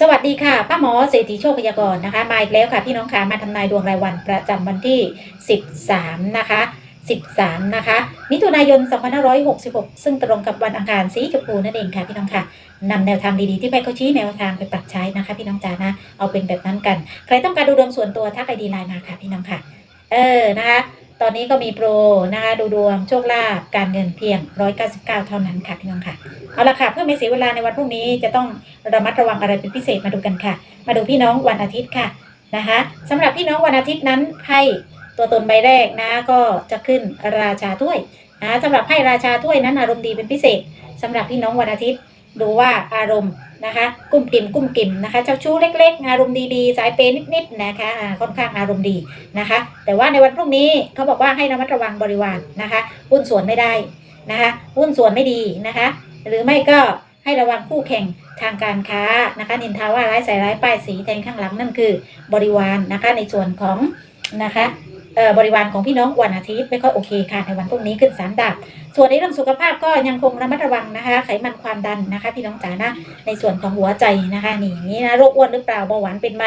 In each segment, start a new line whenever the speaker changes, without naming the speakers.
สวัสดีค่ะป้าหมอเศรษฐีโชคพยากรณ์นะคะมาอีกแล้วค่ะพี่น้องค่ะมาทำนายดวงรายวันประจำวันที่ 13 นะคะ 13 นะคะ มิถุนายน 2566 ซึ่งตรงกับวันอังคารสีชมพูนั่นเองค่ะพี่น้องค่ะนำแนวทางดีๆที่แม่เขาชี้แนวทางไปปรับใช้นะคะ พี่น้องจ๋านะเอาเป็นแบบนั้นกัน ใครต้องการดูดวงส่วนตัวทักไอดีไลน์มาค่ะพี่น้องค่ะ เออนะคะ ตอนนี้ก็มีโปรนะคะ ดูดวงโชคลาภการเงินเพียง 199 เท่านั้นค่ะพี่น้องค่ะ เอาละค่ะ เพื่อไม่เสียเวลาในวันพรุ่งนี้จะต้องระมัดระวังอะไรเป็นพิเศษมาดูกันค่ะ มาดูพี่น้องวันอาทิตย์ค่ะนะคะสำหรับพี่น้องวันอาทิตย์นั้นไพ่ตัวตนใบแรกนะก็จะขึ้นราชาถ้วยนะสำหรับไพ่ราชาถ้วยนั้นอารมณ์ดีเป็นพิเศษสำหรับพี่น้องวันอาทิตย์ดูว่าอารมณ์ นะคะกุ้มกิ่มกุ้มกิ่มนะคะ เจ้าชู้เล็ก ๆ อารมณ์ดีๆ สายเปย์นิดๆนะคะค่อนข้างอารมณ์ดีนะคะ แต่ว่าในวันพรุ่งนี้เขาบอกว่าให้ระมัดระวังบริวารนะคะหุ้นส่วนไม่ได้นะคะหุ้นส่วนไม่ดีนะคะ หรือไม่ก็ให้ระวังคู่แข่งทางการค้านะคะนินทาว่าร้ายใส่ร้ายป้ายสีแทงข้างหลังนั่นคือบริวารนะคะในส่วนของนะคะ บริวารของพี่น้องวันอาทิตย์ไม่ค่อยโอเคค่ะในวันพรุ่งนี้ขึ้นสามดาบส่วนในเรื่องสุขภาพก็ยังคงระมัดระวังนะคะ ไขมันความดันนะคะ พี่น้องจ๋านะในส่วนของหัวใจนะคะนี่นี้นะโรคอ้วนหรือเปล่าเบาหวานเป็นไหม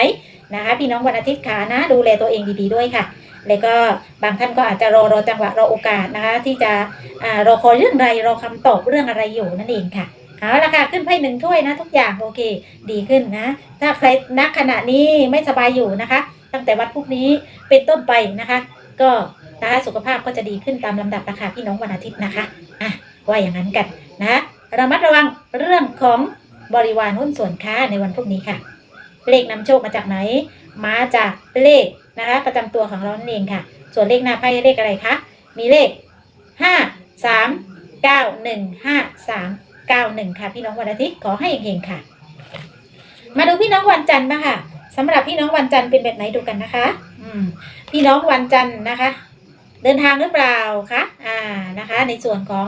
นะคะ พี่น้องวันอาทิตย์ขานะ ดูแลตัวเองดีๆด้วยค่ะ แล้วก็บางท่านก็อาจจะรอรอจังหวะรอโอกาสนะคะ ที่จะอรอคอยเรื่องใดรอคำตอบเรื่องอะไรอยู่นั่นเองค่ะเอาละค่ะขึ้นไพ่หนึ่งถ้วยนะ ทุกอย่างโอเค ดีขึ้นนะ ถ้าใครนักขณะนี้ไม่สบายอยู่นะคะ ตั้งแต่วันพรุ่งนี้เป็นต้นไปนะคะ ก็นะคะสุขภาพก็จะดีขึ้นตามลำดับราคาพี่น้องวันอาทิตย์นะคะอะว่าอย่างนั้นกันนะระมัดระวังเรื่องของบริวารหุ้นส่วนค้าในวันพรุ่งนี้ค่ะ เลขนำโชคมาจากไหน มาจากเลขนะคะ ประจำตัวของเรานั่นเองค่ะ ส่วนเลขหน้าไพ่เลขอะไรคะมีเลขห้าสามเก้าหนึ่งห้าสามเก้าหนึ่งค่ะ พี่น้องวันอาทิตย์ขอให้เฮงๆค่ะ มาดูพี่น้องวันจันทร์บ้างค่ะ สำหรับพี่น้องวันจันทร์เป็นแบบไหนดูกันนะคะ อืม พี่น้องวันจันทร์นะคะ เดินทางหรือเปล่าคะอ่านะคะ ในส่วนของ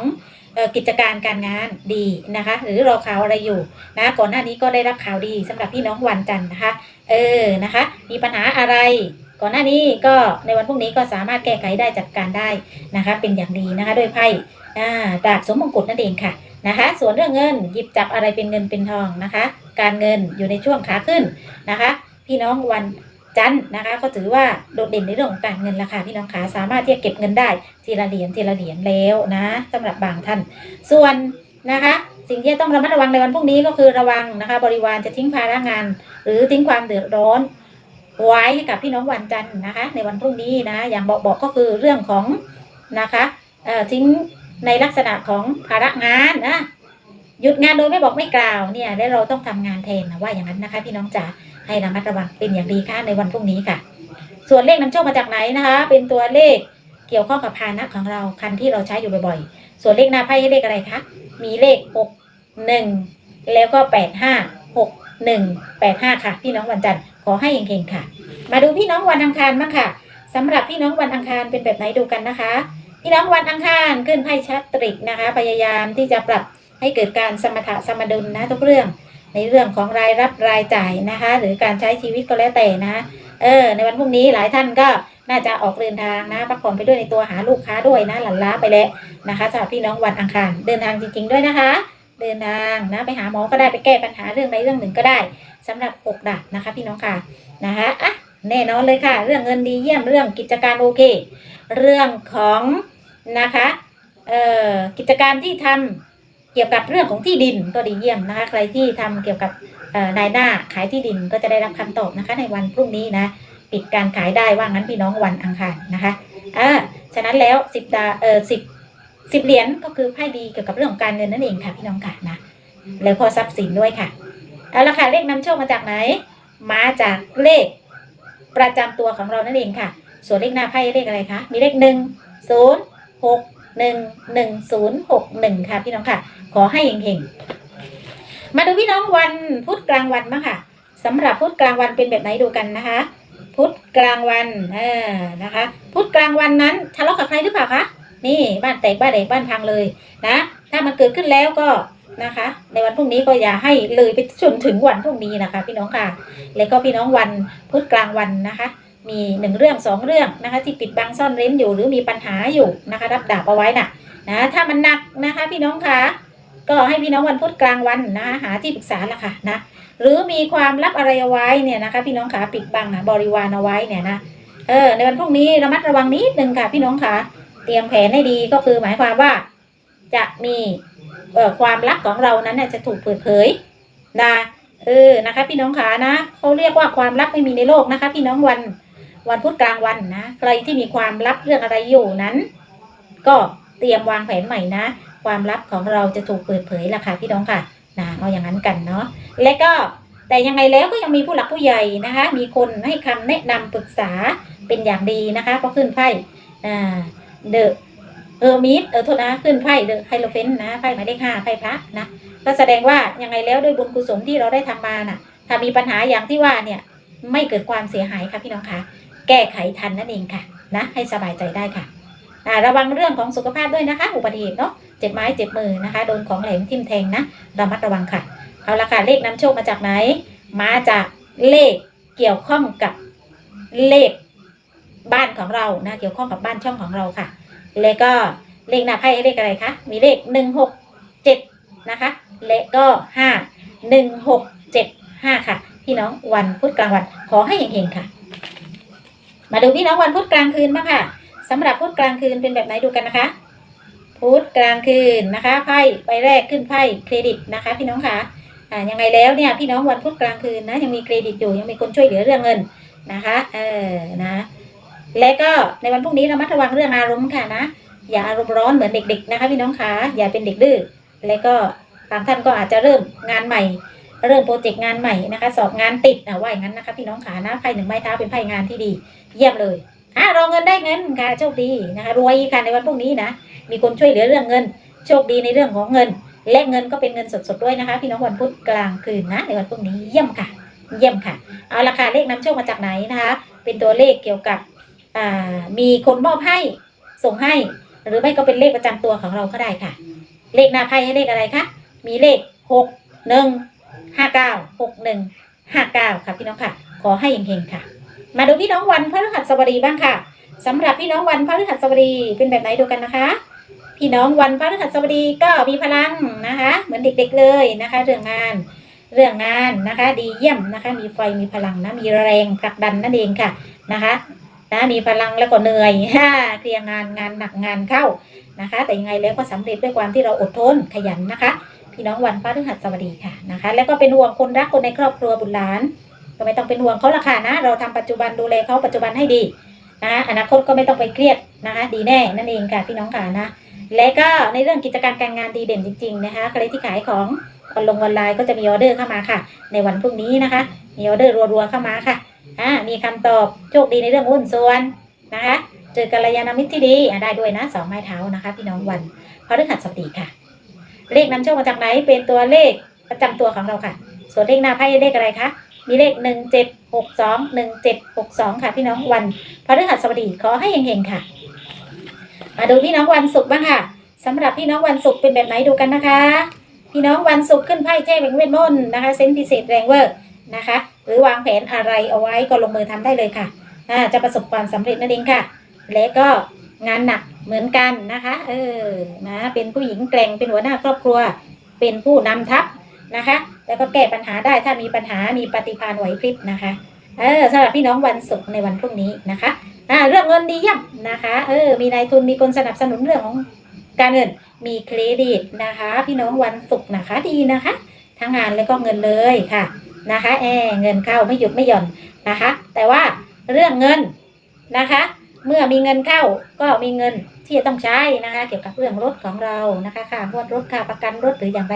กิจการการงานดีนะคะ หรือรอข่าวอะไรอยู่นะ ก่อนหน้านี้ก็ได้รับข่าวดีสำหรับพี่น้องวันจันทร์นะคะ เออนะคะ มีปัญหาอะไรก่อนหน้านี้ก็ในวันพรุ่งนี้ก็สามารถแก้ไขได้จัดการได้นะคะ เป็นอย่างดีนะคะด้วยไพ่อ่าดาบสมมงกุฎนั่นเองค่ะนะคะ ส่วนเรื่องเงินหยิบจับอะไรเป็นเงินเป็นทองนะคะ การเงินอยู่ในช่วงขาขึ้นนะคะ พี่น้องวันจันทร์นะคะ ก็ถือว่าโดดเด่นในเรื่องของการเงินราคาพี่น้องขาสามารถที่จะเก็บเงินได้ทีละเหรียญทีละเหรียญแล้วนะสำหรับบางท่าน ส่วนนะคะสิ่งที่ต้องระมัดระวังในวันพรุ่งนี้ก็คือระวังนะคะ บริวารจะทิ้งภาระงาน หรือทิ้งความเดือดร้อนไว้ให้กับพี่น้องวันจันทร์นะคะ ในวันพรุ่งนี้นะอย่างบอกบอกก็คือเรื่องของนะคะเอ่อทิ้งในลักษณะของภาระงานนะหยุดงานโดยไม่บอกไม่กล่าวเนี่ย แล้วเราต้องทำงานแทนนะว่าอย่างนั้นนะคะ พี่น้องจ๋า ให้ระมัดระวังเป็นอย่างดีค่ะในวันพรุ่งนี้ค่ะ ส่วนเลขนำโชคมาจากไหนนะคะ เป็นตัวเลขเกี่ยวข้องกับพานะของเราคันที่เราใช้อยู่บ่อยๆ ส่วนเลขหน้าไพ่ให้เลขอะไรคะมีเลขหกหนึ่งแล้วก็แปดห้าหกหนึ่งแปดห้าค่ะ พี่น้องวันจันทร์ขอให้เก่งๆค่ะ มาดูพี่น้องวันอังคารบ้างค่ะสำหรับพี่น้องวันอังคารเป็นแบบไหนดูกันนะคะ พี่น้องวันอังคารขึ้นไพ่ชัตริกนะคะ พยายามที่จะปรับให้เกิดการสมถะสมดุลนะทุกเรื่อง ในเรื่องของรายรับรายจ่ายนะคะ หรือการใช้ชีวิตก็แล้วแต่นะเออ ในวันพรุ่งนี้หลายท่านก็น่าจะออกเดินทางนะพักผ่อนไปด้วยในตัวหาลูกค้าด้วยนะหลั่นล้าไปแล้วนะคะสำหรับพี่น้องวันอังคารเดินทางจริง ๆ ด้วยนะคะ เดินทางนะไปหาหมอก็ได้ไปแก้ปัญหาเรื่องใดเรื่องหนึ่งก็ได้สำหรับหกดาบนะคะ พี่น้องค่ะนะคะอะแน่นอนเลยค่ะ เรื่องเงินดีเยี่ยมเรื่องกิจการโอเค เรื่องของนะคะเอ่อกิจการที่ทำ เกี่ยวกับเรื่องของที่ดินก็ดีเยี่ยมนะคะ ใครที่ทำเกี่ยวกับนายหน้าขายที่ดินก็จะได้รับคำตอบนะคะ ในวันพรุ่งนี้นะ ปิดการขายได้ว่างั้นพี่น้องวันอังคารนะคะอ่าฉะนั้นแล้วสิบดาเออสิบสิบเหรียญก็คือไพ่ดีเกี่ยวกับเรื่องของการเงินนั่นเองค่ะพี่น้องค่ะนะแล้วก็ทรัพย์สินด้วยค่ะเอาละค่ะเลขนำโชคมาจากไหน มาจากเลขประจำตัวของเรานั่นเองค่ะ ส่วนเลขหน้าไพ่เลขอะไรคะมีเลขหนึ่งศูนย์หกหนึ่งหนึ่งศูนย์หกหนึ่งค่ะพี่น้องค่ะ ขอให้เฮงๆมาดูพี่น้องวันพุธกลางวันบ้างค่ะสำหรับพุธกลางวันเป็นแบบไหนดูกันนะคะ พุธกลางวันเออนะคะ พุธกลางวันนั้นทะเลาะกับใครหรือเปล่าคะนี่บ้านแตกบ้านแดกบ้านพังเลยนะ ถ้ามันเกิดขึ้นแล้วก็นะคะ ในวันพรุ่งนี้ก็อย่าให้เลยไปจนถึงวันพรุ่งนี้นะคะ พี่น้องค่ะ แล้วก็พี่น้องวันพุธกลางวันนะคะ มีหนึ่งเรื่องสองเรื่องนะคะ ที่ปิดบังซ่อนเร้นอยู่หรือมีปัญหาอยู่นะคะ รับดาบเอาไว้น่ะนะถ้ามันหนักนะคะ พี่น้องค่ะ ก็ให้พี่น้องวันพุธกลางวันนะหาที่ปรึกษาละค่ะนะหรือมีความลับอะไรเอาไว้เนี่ยนะคะ พี่น้องขาปิดบังอะบริวารเอาไว้เนี่ยนะเออในวันพรุ่งนี้ระมัดระวังนิดนึงค่ะ พี่น้องขาเตรียมแผนให้ดีก็คือหมายความว่า จะมีเอ่อความลับของเรานั้นเนี่ยจะถูกเปิดเผยนะเออนะคะ พี่น้องขานะเขาเรียกว่าความลับไม่มีในโลกนะคะ พี่น้องวันวันพุธกลางวันนะใครที่มีความลับเรื่องอะไรอยู่นั้น ก็เตรียมวางแผนใหม่นะ ความลับของเราจะถูกเปิดเผยล่ะค่ะพี่น้องค่ะนะเอาอย่างนั้นกันเนาะและก็แต่ยังไงแล้วก็ยังมีผู้หลักผู้ใหญ่นะคะ มีคนให้คำแนะนำปรึกษาเป็นอย่างดีนะคะเพราะขึ้นไพ่อ่าเดอะเออมิดเออโทษนะขึ้นไพ่เดอะไฮโลเฟนนะไพ่หมายเลขห้าไพ่พระนะก็แสดงว่ายังไงแล้วด้วยบุญกุศลที่เราได้ทำมาน่ะ ถ้ามีปัญหาอย่างที่ว่าเนี่ยไม่เกิดความเสียหายค่ะพี่น้องคะแก้ไขทันนั่นเองค่ะนะให้สบายใจได้ค่ะอ่าระวังเรื่องของสุขภาพด้วยนะคะ อุบัติเหตุเนาะ เจ็บไม้เจ็บมือนะคะ โดนของแหลมทิ่มแทงนะระมัดระวังค่ะ เอาละค่ะเลขนำโชคมาจากไหน มาจากเลขเกี่ยวข้องกับเลขบ้านของเรานะ เกี่ยวข้องกับบ้านช่องของเราค่ะ แล้วก็เลขหน้าไพ่เลขอะไรคะ มีเลขหนึ่งหกเจ็ดนะคะ และก็ห้าหนึ่งหกเจ็ดห้าค่ะ พี่น้องวันพุธกลางวัน ขอให้เฮงๆค่ะ มาดูพี่น้องวันพุธกลางคืนบ้างค่ะสำหรับพุธกลางคืนเป็นแบบไหนดูกันนะคะ พุธกลางคืนนะคะไพ่ใบแรกขึ้นไพ่เครดิตนะคะ พี่น้องค่ะอ่ายังไงแล้วเนี่ยพี่น้องวันพุธกลางคืนนะยังมีเครดิตอยู่ยังมีคนช่วยเหลือเรื่องเงินนะคะ เออนะและก็ในวันพรุ่งนี้ระมัดระวังเรื่องอารมณ์ค่ะนะอย่าอารมณ์ร้อนเหมือนเด็ก ๆ นะคะ พี่น้องคะอย่าเป็นเด็กดื้อและก็บางท่านก็อาจจะเริ่มงานใหม่ เริ่มโปรเจกต์งานใหม่นะคะ สอบงานติดนะว่าอย่างนั้นนะคะ พี่น้องขานะไพ่หนึ่งไม้เท้าเป็นไพ่งานที่ดี เยี่ยมเลยอ่ารอเงินได้เงินค่ะโชคดีนะคะรวยค่ะในวันพรุ่งนี้นะ มีคนช่วยเหลือเรื่องเงิน โชคดีในเรื่องของเงิน และเงินก็เป็นเงินสดๆด้วยนะคะ พี่น้องวันพุธกลางคืนนะในวันพรุ่งนี้เยี่ยมค่ะ เยี่ยมค่ะ เอาราคาเลขนำโชคมาจากไหนนะคะ เป็นตัวเลขเกี่ยวกับมีคนมอบให้ส่งให้ หรือไม่ก็เป็นเลขประจำตัวของเราก็ได้ค่ะ เลขหน้าไพ่ให้เลขอะไรคะมีเลขหกหนึ่งห้าเก้าหกหนึ่งห้าเก้าค่ะพี่น้องค่ะ ขอให้เฮงๆค่ะ มาดูพี่น้องวันพฤหัสบดีบ้างค่ะสำหรับพี่น้องวันพฤหัสบดีเป็นแบบไหนดูกันนะคะ พี่น้องวันพระฤหัสบดีก็มีพลังนะคะ เหมือนเด็กๆเลยนะคะ เรื่องงานเรื่องงานนะคะ ดีเยี่ยมนะคะ มีไฟมีพลังนะมีแรงผลักดันนั่นเองค่ะนะคะนะมีพลังแล้วก็เหนื่อยฮ่าเคลียร์งานงานหนักงานเข้านะคะ แต่ยังไงแล้วก็สำเร็จด้วยความที่เราอดทนขยันนะคะ พี่น้องวันพระฤหัสบดีค่ะนะคะ แล้วก็เป็นห่วงคนรักคนในครอบครัวบุตรหลาน ก็ไม่ต้องเป็นห่วงเขาละค่ะนะ เราทำปัจจุบันดูแลเขาปัจจุบันให้ดีนะอนาคตก็ไม่ต้องไปเครียดนะคะ ดีแน่นั่นเองค่ะพี่น้องค่ะนะ และก็ในเรื่องกิจการการงานดีเด่นจริง ๆ นะคะใครที่ขายของออนลงออนไลน์ก็จะมีออเดอร์เข้ามาค่ะ ในวันพรุ่งนี้นะคะ มีออเดอร์รัวๆเข้ามาค่ะอ่ามีคำตอบโชคดีในเรื่องหุ้นส่วนนะคะ เจอกัลยาณมิตรที่ดีได้ด้วยนะสองไม้เท้านะคะ พี่น้องวันพฤหัสบดีค่ะ เลขนำโชคมาจากไหนเป็นตัวเลขประจำตัวของเราค่ะ ส่วนเลขหน้าไพ่เลขอะไรคะมีเลขหนึ่งเจ็ดหกสองหนึ่งเจ็ดหกสองค่ะ พี่น้องวันพฤหัสบดีขอให้เฮงๆค่ะ มาดูพี่น้องวันศุกร์บ้างค่ะสำหรับพี่น้องวันศุกร์เป็นแบบไหนดูกันนะคะ พี่น้องวันศุกร์ขึ้นไพ่แจ้เป็นเวทมนต์นะคะเซนต์พิเศษแรงเวอร์นะคะ หรือวางแผนอะไรเอาไว้ก็ลงมือทำได้เลยค่ะอาจะประสบความสำเร็จนั่นเองค่ะ และก็งานหนักเหมือนกันนะคะ เออนะเป็นผู้หญิงแกร่งเป็นหัวหน้าครอบครัว เป็นผู้นำทัพนะคะ แล้วก็แก้ปัญหาได้ถ้ามีปัญหามีปฏิภาณไหวพริบนะคะเออสำหรับพี่น้องวันศุกร์ในวันพรุ่งนี้นะคะ อ่าเรื่องเงินดีเยี่ยมนะคะเออมีนายทุนมีคนสนับสนุนเรื่องของการเงินมีเครดิตนะคะ พี่น้องวันศุกร์นะคะดีนะคะทั้งงานแล้วก็เงินเลยค่ะนะคะแอเงินเข้าไม่หยุดไม่หย่อนนะคะ แต่ว่าเรื่องเงินนะคะ เมื่อมีเงินเข้าก็มีเงินที่จะต้องใช้นะคะ เกี่ยวกับเรื่องรถของเรานะคะค่างวดรถค่าประกันรถหรืออย่างไร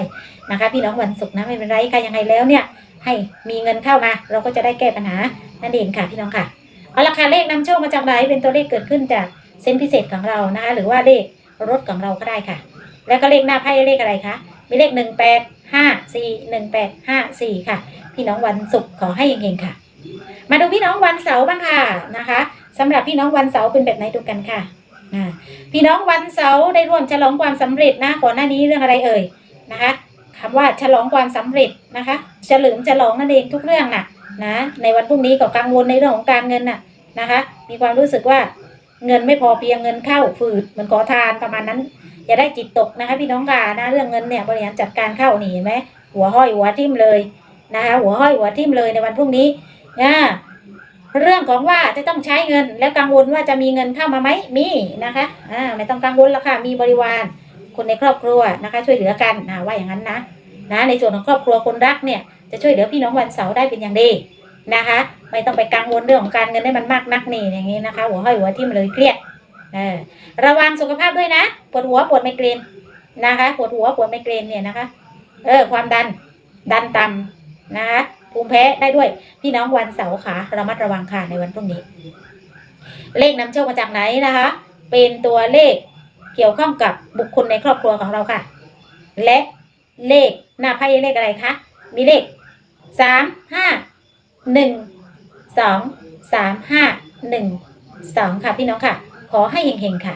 นะคะ พี่น้องวันศุกร์นะไม่เป็นไรค่ะยังไงแล้วเนี่ย ให้มีเงินเข้ามา เราก็จะได้แก้ปัญหานั่นเองค่ะพี่น้องค่ะ เอาราคาเลขนำโชคมาจากไหนเป็นตัวเลขเกิดขึ้นจากเส้นพิเศษของเรานะคะหรือว่าเลขรถของเราก็ได้ค่ะ แล้วก็เลขหน้าไพ่เลขอะไรคะมีเลขหนึ่งแปดห้าสี่หนึ่งแปดห้าสี่ค่ะ พี่น้องวันศุกร์ขอให้เฮงๆค่ะ มาดูพี่น้องวันเสาร์บ้างค่ะนะคะสำหรับพี่น้องวันเสาร์เป็นแบบไหนดูกันค่ะพี่น้องวันเสาร์ได้ร่วมฉลองความสำเร็จนะก่อนหน้านี้เรื่องอะไรเอ่ยนะคะคำว่าฉลองความสำเร็จนะคะเฉลิมฉลองนั่นเองทุกเรื่องน่ะ นะในวันพรุ่งนี้ก็กังวลในเรื่องของการเงินน่ะนะคะ มีความรู้สึกว่าเงินไม่พอเพียงเงินเข้าฝืดเหมือนขอทานประมาณนั้น อย่าได้จิตตกนะคะ พี่น้องค่ะนะเรื่องเงินเนี่ยบริหารจัดการเข้านี่เห็นไหมหัวห้อยหัวทิ่มเลยนะคะหัวห้อยหัวทิ่มเลยในวันพรุ่งนี้นะเรื่องของว่าจะต้องใช้เงินแล้วกังวลว่าจะมีเงินเข้ามาไหมมีนะคะอ่าไม่ต้องกังวลแล้วค่ะมีบริวารคนในครอบครัวนะคะ ช่วยเหลือกันนะว่าอย่างนั้นนะ นะในส่วนของครอบครัวคนรักเนี่ยจะช่วยเหลือพี่น้องวันเสาร์ได้เป็นอย่างดีนะคะ ไม่ต้องไปกังวลเรื่องของการเงินให้มันมากนักนี่อย่างนี้นะคะ หัวห้อยหัวทิ่มเลยเครียดเออระวังสุขภาพด้วยนะปวดหัวปวดไมเกรนนะคะปวดหัวปวดไมเกรนเนี่ยนะคะ เออ ความดันดันต่ำนะคะภูมิแพ้ได้ด้วยพี่น้องวันเสาร์ค่ะระมัดระวังค่ะในวันพรุ่งนี้ เลขนำโชคมาจากไหนนะคะ เป็นตัวเลขเกี่ยวข้องกับบุคคลในครอบครัวของเราค่ะ และ เลขหน้าไพ่เลขอะไรคะ มีเลขสามห้าหนึ่งสองสามห้าหนึ่งสองค่ะพี่น้องค่ะ ขอให้เฮงๆค่ะ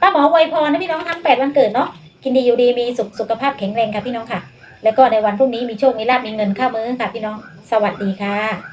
ป้าหมอไวยพรนะพี่น้องทั้งแปดวันเกิดเนาะกินดีอยู่ดีมีสุขสุขภาพแข็งแรงค่ะพี่น้องค่ะ แล้วก็ในวันพรุ่งนี้มีโชคมีลาบมีเงินเข้ามือค่ะพี่น้องสวัสดีค่ะ